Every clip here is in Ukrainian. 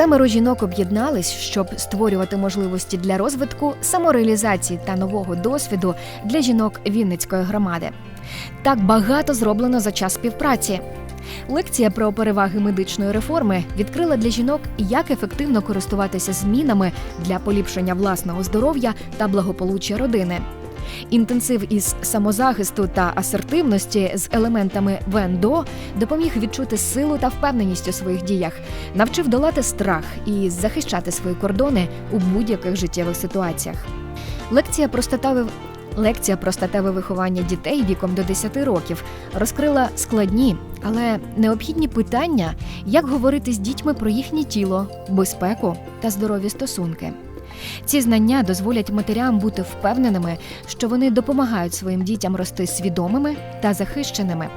Семеро жінок об'єднались, щоб створювати можливості для розвитку, самореалізації та нового досвіду для жінок Вінницької громади. Так багато зроблено за час співпраці. Лекція про переваги медичної реформи відкрила для жінок, як ефективно користуватися змінами для поліпшення власного здоров'я та благополуччя родини. Інтенсив із самозахисту та асертивності з елементами ВНДО допоміг відчути силу та впевненість у своїх діях, навчив долати страх і захищати свої кордони у будь-яких життєвих ситуаціях. Лекція про статеве Лекція про статеве виховання дітей віком до 10 років розкрила складні, але необхідні питання, як говорити з дітьми про їхнє тіло, безпеку та здорові стосунки. Ці знання дозволять матерям бути впевненими, що вони допомагають своїм дітям рости свідомими та захищеними.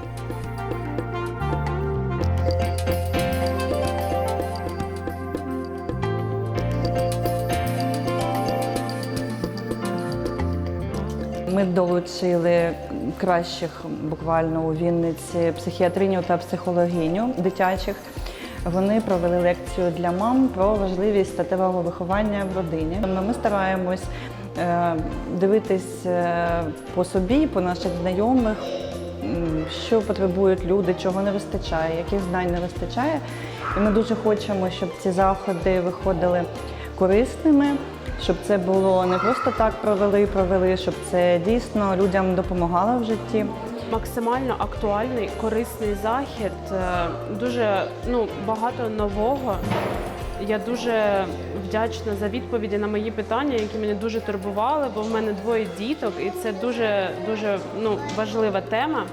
Ми долучили кращих буквально у Вінниці психіатриню та психологиню дитячих. Вони провели лекцію для мам про важливість статевого виховання в родині. Ми стараємось е, дивитись е, по собі, по наших знайомих, що потребують люди, чого не вистачає, яких знань не вистачає. І ми дуже хочемо, щоб ці заходи виходили корисними, щоб це було не просто так провели, провели, щоб це дійсно людям допомагало в житті. Максимально актуальний, корисний захід. Е, Дуже ну, багато нового. Я дуже вдячна за відповіді на мої питання, які мене дуже турбували, бо в мене двоє діток, і це дуже дуже ну, важлива тема.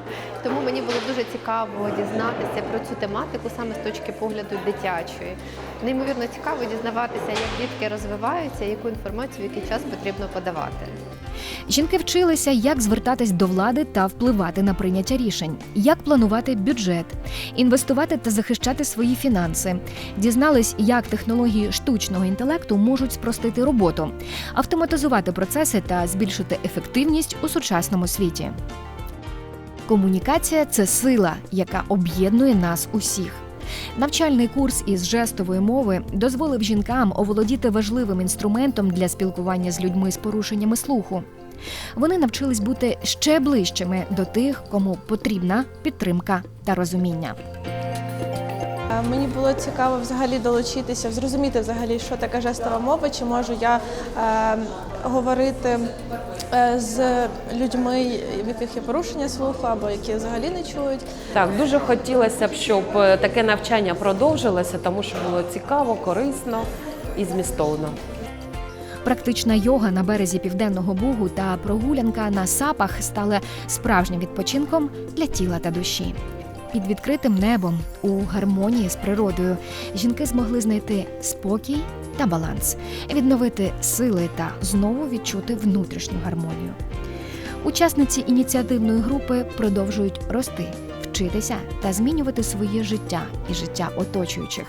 Тому мені було дуже цікаво дізнатися про цю тематику саме з точки погляду дитячої. Неймовірно цікаво дізнаватися, як дітки розвиваються, яку інформацію в який час потрібно подавати. Жінки вчилися, як звертатись до влади та впливати на прийняття рішень, як планувати бюджет, інвестувати та захищати свої фінанси. Дізнались, як технології штучного інтелекту можуть спростити роботу, автоматизувати процеси та збільшити ефективність у сучасному світі. Комунікація це сила, яка об'єднує нас усіх. Навчальний курс із жестової мови дозволив жінкам оволодіти важливим інструментом для спілкування з людьми з порушеннями слуху. Вони навчились бути ще ближчими до тих, кому потрібна підтримка та розуміння. Е, Мені було цікаво взагалі долучитися, зрозуміти взагалі, що таке жестова мова, чи можу я е, говорити е, з людьми, в яких є порушення слуху або які взагалі не чують. Так, дуже хотілося б, щоб е, таке навчання продовжилося, тому що було цікаво, корисно і змістовно. Практична йога на березі південного бугу та прогулянка на сапах стали справжнім відпочинком для тіла та душі. Під відкритим небом у гармонії з природою жінки змогли знайти спокій та баланс, відновити сили та знову відчути внутрішню гармонію. Учасниці ініціативної групи продовжують рости, вчитися та змінювати своє життя і життя оточуючих.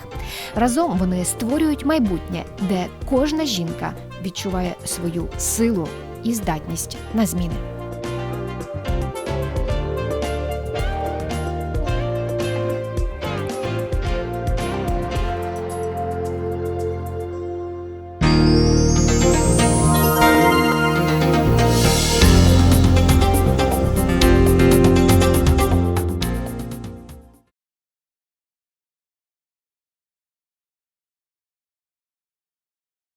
Разом вони створюють майбутнє, де кожна жінка відчуває свою силу і здатність на зміни.